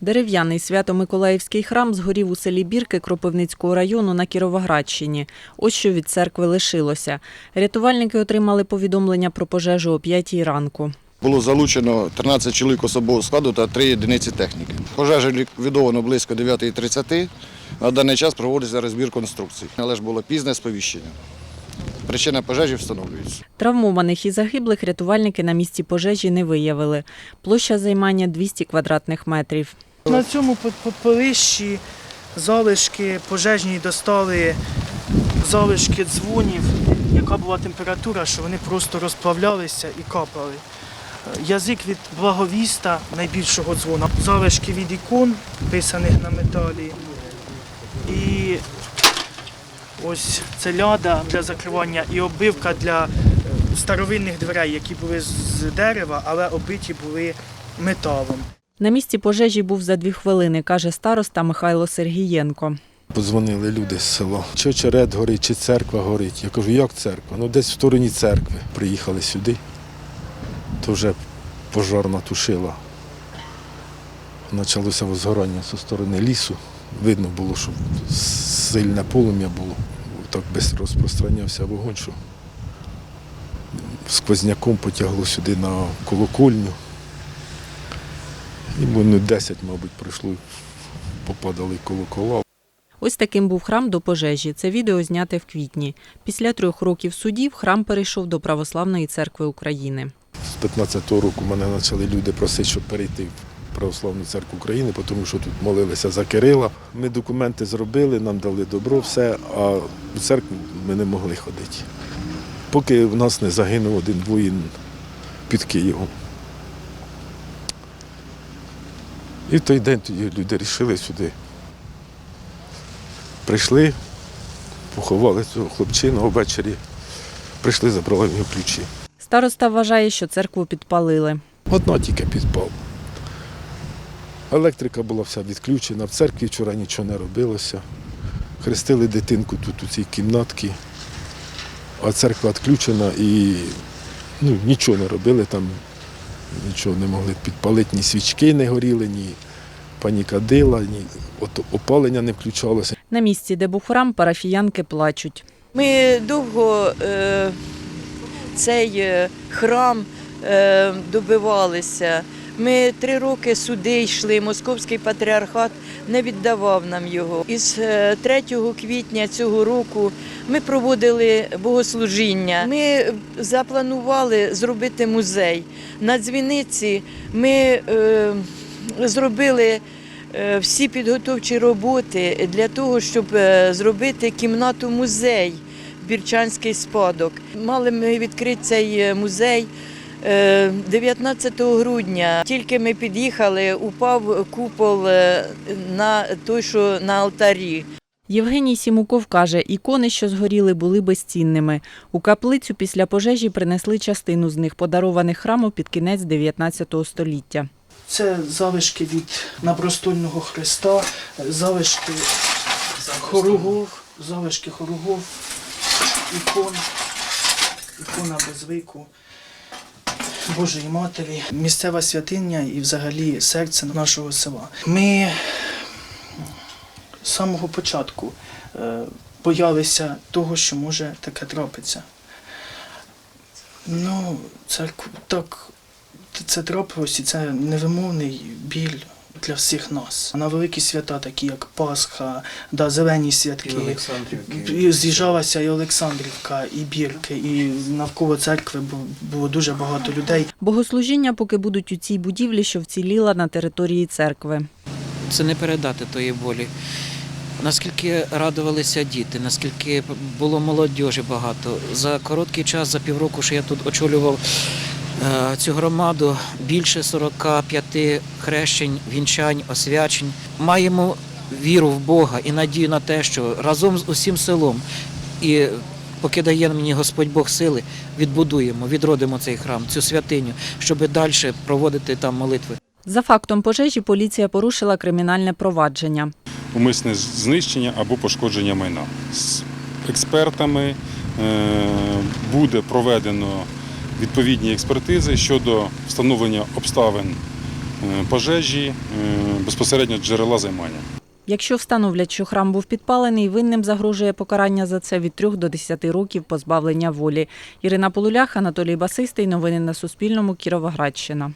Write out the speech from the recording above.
Дерев'яний свято-миколаївський храм згорів у селі Бірки Кропивницького району на Кіровоградщині. Ось що від церкви лишилося. Рятувальники отримали повідомлення про пожежу о 5 ранку. Було залучено 13 чоловік особового складу та 3 одиниці техніки. Пожежа ліквідовано близько 9.30. На даний час проводиться розбір конструкцій. Але ж було пізне сповіщення. Причина пожежі встановлюється. Травмованих і загиблих рятувальники на місці пожежі не виявили. Площа займання 200 квадратних метрів. На цьому по- по- полищі залишки пожежні достали залишки дзвонів, яка була температура, що вони просто розплавлялися і капали. Язик від благовіста найбільшого дзвона, залишки від ікон, писаних на металі. І ось це ляда для закривання і оббивка для старовинних дверей, які були з дерева, але оббиті були металом. На місці пожежі був за дві хвилини, каже староста Михайло Сергієнко. Подзвонили люди з села. Чи очерет горить, чи церква горить. Я кажу, як церква? Ну десь в стороні церкви. Приїхали сюди, то вже пожарна тушила. Почалося возгорання зі сторони лісу. Видно було, що сильне полум'я було. Так без розпространявся вогонь, що сквозняком потягло сюди на колокольню. І минут 10, мабуть, пройшло, попадали колокола. Ось таким був храм до пожежі. Це відео зняте в квітні. Після трьох років судів храм перейшов до Православної церкви України. З 15-го року мене почали люди просити, щоб перейти Православну церкву України, тому що тут молилися за Кирила. Ми документи зробили, нам дали добро, все, а в церкву ми не могли ходити. Поки в нас не загинув один воїн під Києвом. І в той день тоді люди вирішили сюди. Прийшли, поховали цього хлопчину ввечері, прийшли, забрали в нього ключі. Староста вважає, що церкву підпалили. Одна тільки підпал. Електрика була вся відключена, в церкві вчора нічого не робилося. Хрестили дитинку тут у цій кімнатці, а церква відключена і ну, нічого не робили там, нічого не могли підпалити, ні свічки не горіли, ні панікадила, ні от опалення не включалося. На місці, де був храм, парафіянки плачуть. Ми довго е, цей е, храм е, добивалися. Ми три роки суди йшли, московський патріархат не віддавав нам його. Із е, 3 квітня цього року ми проводили богослужіння. Ми запланували зробити музей. На дзвіниці ми е, зробили е, всі підготовчі роботи для того, щоб е, зробити кімнату музей Бірчанський спадок. Мали ми відкрити цей е, музей е, 19 грудня. Тільки ми під'їхали, упав купол е, на той, що на алтарі. Євгеній Сімуков каже, ікони, що згоріли, були безцінними. У каплицю після пожежі принесли частину з них, подарованих храму під кінець 19 століття. Це залишки від набростольного хреста, залишки хоругов, залишки хоругов, ікон, ікона безвику Божої Матері, місцева святиня і взагалі серце нашого села. Ми з самого початку е, боялися того, що може таке трапитися. Ну, це так це трапилось і це невимовний біль для всіх нас. На великі свята, такі як Пасха, да, зелені святки. І з'їжджалася і Олександрівка, і Бірки, і навколо церкви бу- було дуже багато людей. Богослужіння поки будуть у цій будівлі, що вціліла на території церкви. це не передати тої болі. Наскільки радувалися діти, наскільки було молодіжі багато. За короткий час, за півроку, що я тут очолював цю громаду, більше 45 хрещень, вінчань, освячень. Маємо віру в Бога і надію на те, що разом з усім селом і поки дає мені Господь Бог сили, відбудуємо, відродимо цей храм, цю святиню, щоб далі проводити там молитви. За фактом пожежі поліція порушила кримінальне провадження. умисне знищення або пошкодження майна. З експертами е, буде проведено відповідні експертизи щодо встановлення обставин е, пожежі, е, безпосередньо джерела займання. Якщо встановлять, що храм був підпалений, винним загрожує покарання за це від 3 до 10 років позбавлення волі. Ірина Полулях, Анатолій Басистий. Новини на Суспільному. Кіровоградщина.